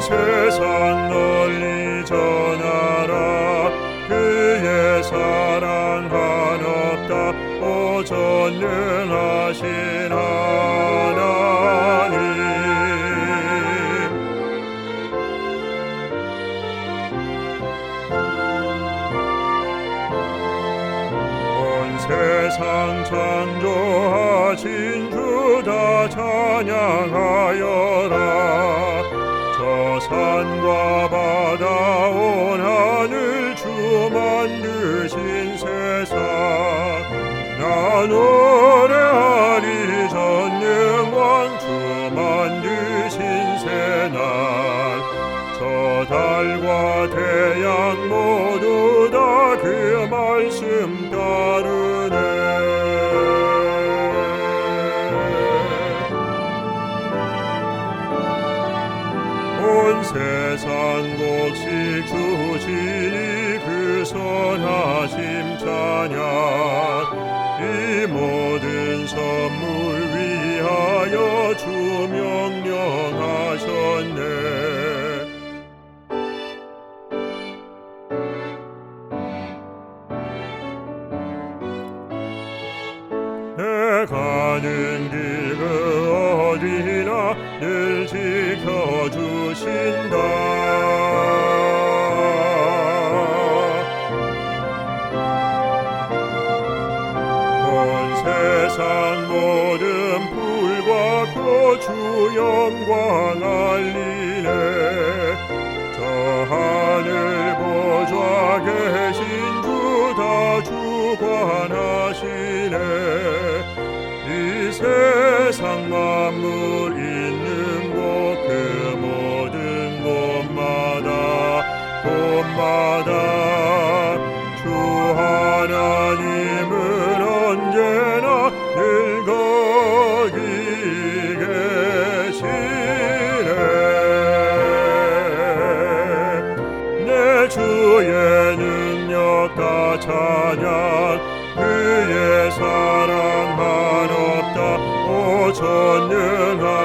세상 널리 전하라. 그의 사랑 한없다. 오 전능하신 하나님. 온 세상 창조하신 주다 찬양하여라 저 산과 바다 온 하늘 주 만드신 세상. 나 노래하리 전능왕 주 만드신 새날. 저 달과 태양 모두 다 그 말씀 따르 온 세상 곡식 주시니 그 선하심 찬양. 이 모든 선물 위하여 주 명령하셨네. 내 가는 길그 세상 모든 풀과 꽃주 영광 알리네. 저 하늘 보좌 계신 주 다 주관하시네. 이 세상 만물 있는 곳 그 모든 곳마다 곳마다 주 하나님은 주의 능력 다 찬양 그의 사랑 한없다. 오 전능하신